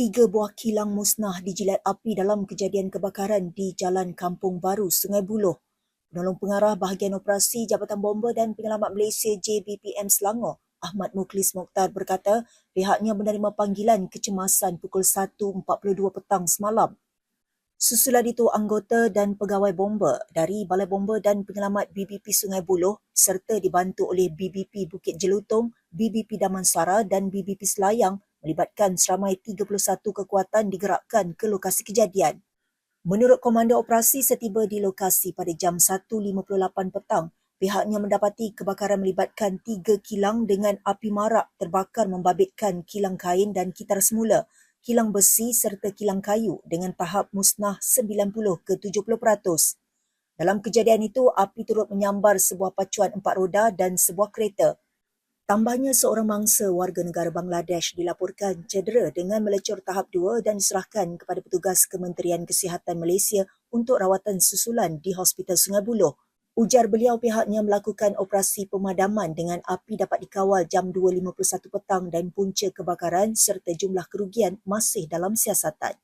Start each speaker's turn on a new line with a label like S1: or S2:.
S1: Tiga buah kilang musnah dijilat api dalam kejadian kebakaran di Jalan Kampung Baru, Sungai Buloh. Penolong pengarah bahagian operasi Jabatan Bomba dan Penyelamat Malaysia JBPM Selangor, Ahmad Muklis Mokhtar berkata pihaknya menerima panggilan kecemasan pukul 1.42 petang semalam. Susulan itu anggota dan pegawai bomba dari Balai Bomba dan Penyelamat BBP Sungai Buloh serta dibantu oleh BBP Bukit Jelutong, BBP Damansara dan BBP Selayang melibatkan seramai 31 kekuatan digerakkan ke lokasi kejadian. Menurut Komando Operasi setiba di lokasi pada jam 1.58 petang, pihaknya mendapati kebakaran melibatkan tiga kilang dengan api marak terbakar membabitkan kilang kain dan kitar semula, kilang besi serta kilang kayu dengan tahap musnah 90 ke 70%. Dalam kejadian itu, api turut menyambar sebuah pacuan empat roda dan sebuah kereta. Tambahnya seorang mangsa warga negara Bangladesh dilaporkan cedera dengan melecur tahap 2 dan diserahkan kepada petugas Kementerian Kesihatan Malaysia untuk rawatan susulan di Hospital Sungai Buloh. Ujar beliau pihaknya melakukan operasi pemadaman dengan api dapat dikawal jam 2.51 petang dan punca kebakaran serta jumlah kerugian masih dalam siasatan.